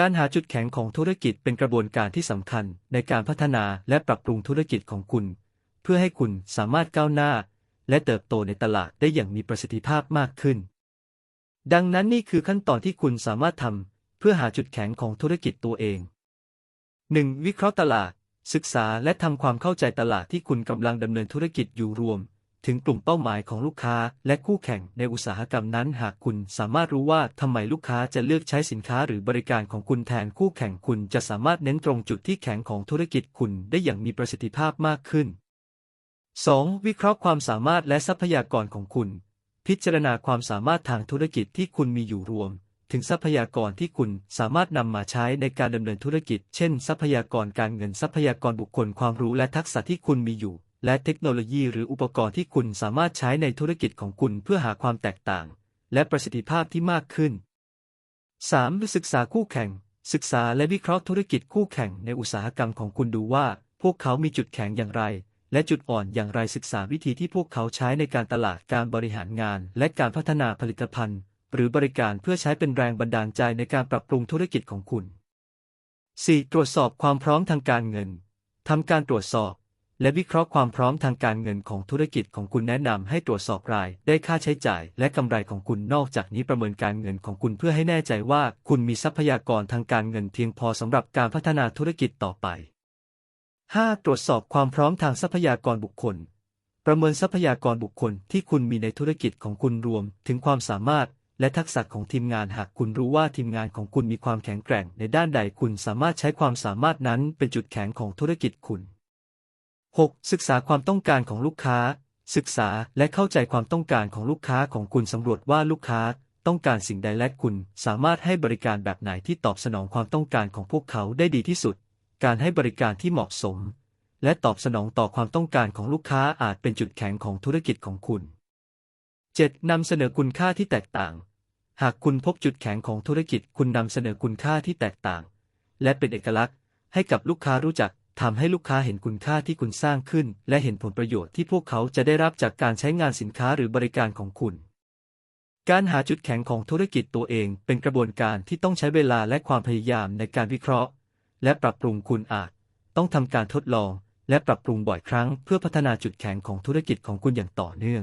การหาจุดแข็งของธุรกิจเป็นกระบวนการที่สำคัญในการพัฒนาและปรับปรุงธุรกิจของคุณ เพื่อให้คุณสามารถก้าวหน้า และเติบโตในตลาดได้อย่างมีประสิทธิภาพมากขึ้น ดังนั้นนี่คือขั้นตอนที่คุณสามารถทำเพื่อหาจุดแข็งของธุรกิจตัวเอง 1. วิเคราะห์ตลาด ศึกษาและทำความเข้าใจตลาดที่คุณกำลังดำเนินธุรกิจอยู่รวม ถึงกลุ่มเป้าหมายของลูกค้าและคู่แข่งในอุตสาหกรรมนั้น หากคุณสามารถรู้ว่าทำไมลูกค้าจะเลือกใช้สินค้าหรือบริการของคุณแทนคู่แข่งคุณจะสามารถเน้นตรงจุดที่แข็งของธุรกิจคุณได้อย่างมีประสิทธิภาพมากขึ้น 2. วิเคราะห์ความสามารถและทรัพยากรของคุณ พิจารณาความสามารถทางธุรกิจที่คุณมีอยู่รวม ถึงทรัพยากรที่คุณสามารถนำมาใช้ในการดำเนินธุรกิจ เช่น ทรัพยากรการเงินทรัพยากรบุคคลความรู้และทักษะที่คุณมีอยู่ และเทคโนโลยีหรืออุปกรณ์ที่คุณสามารถใช้ในธุรกิจของคุณเพื่อหาความแตกต่าง และประสิทธิภาพที่มากขึ้น 3. ศึกษาคู่แข่ง ศึกษาและวิเคราะห์ธุรกิจคู่แข่งในอุตสาหกรรมของคุณดูว่า พวกเขามีจุดแข็งอย่างไร และจุดอ่อนอย่างไรศึกษาวิธีที่พวกเขาใช้ในการตลาดการบริหารงาน และการพัฒนาผลิตภัณฑ์ หรือบริการเพื่อใช้เป็นแรงบันดาลใจในการปรับปรุงธุรกิจของคุณ 4. ตรวจสอบความพร้อมทางการเงินทำการตรวจสอบ และวิเคราะห์ความพร้อมทางการเงินของธุรกิจของคุณแนะนำให้ตรวจสอบราย ได้ค่าใช้จ่าย และกำไรของคุณนอกจากนี้ประเมินการเงินของคุณเพื่อให้แน่ใจว่า คุณมีทรัพยากรทางการเงินเพียงพอสำหรับการพัฒนาธุรกิจต่อไป 5. ตรวจสอบความพร้อมทางทรัพยากรบุคคล ประเมินทรัพยากรบุคคลที่คุณมีในธุรกิจของคุณรวม ถึงความสามารถและทักษะของทีมงานหากคุณรู้ว่าทีมงานของคุณมีความแข็งแกร่งในด้านใดคุณสามารถใช้ความสามารถนั้นเป็นจุดแข็งของธุรกิจคุณ 6. ศึกษาความต้องการของลูกค้า ศึกษาและเข้าใจความต้องการของลูกค้าของคุณสำรวจว่าลูกค้าต้องการสิ่งใดและคุณสามารถให้บริการแบบไหนที่ตอบสนองความต้องการของพวกเขาได้ดีที่สุด การให้บริการที่เหมาะสม และตอบสนองต่อความต้องการของลูกค้าอาจเป็นจุดแข็งของธุรกิจของคุณ 7. นำเสนอคุณค่าที่แตกต่าง หากคุณพบจุดแข็งของธุรกิจคุณนำเสนอคุณค่าที่แตกต่าง และเป็นเอกลักษณ์ให้กับลูกค้ารู้จัก ทำให้ลูกค้าเห็นคุณค่าที่คุณสร้างขึ้น และเห็นผลประโยชน์ที่พวกเขาจะได้รับจากการใช้งานสินค้าหรือบริการของคุณ การหาจุดแข็งของธุรกิจตัวเองเป็นกระบวนการที่ต้องใช้เวลาและความพยายามในการวิเคราะห์ และปรับปรุงคุณอาจ ต้องทำการทดลอง และปรับปรุงบ่อยครั้ง เพื่อพัฒนาจุดแข็งของธุรกิจของคุณอย่างต่อเนื่อง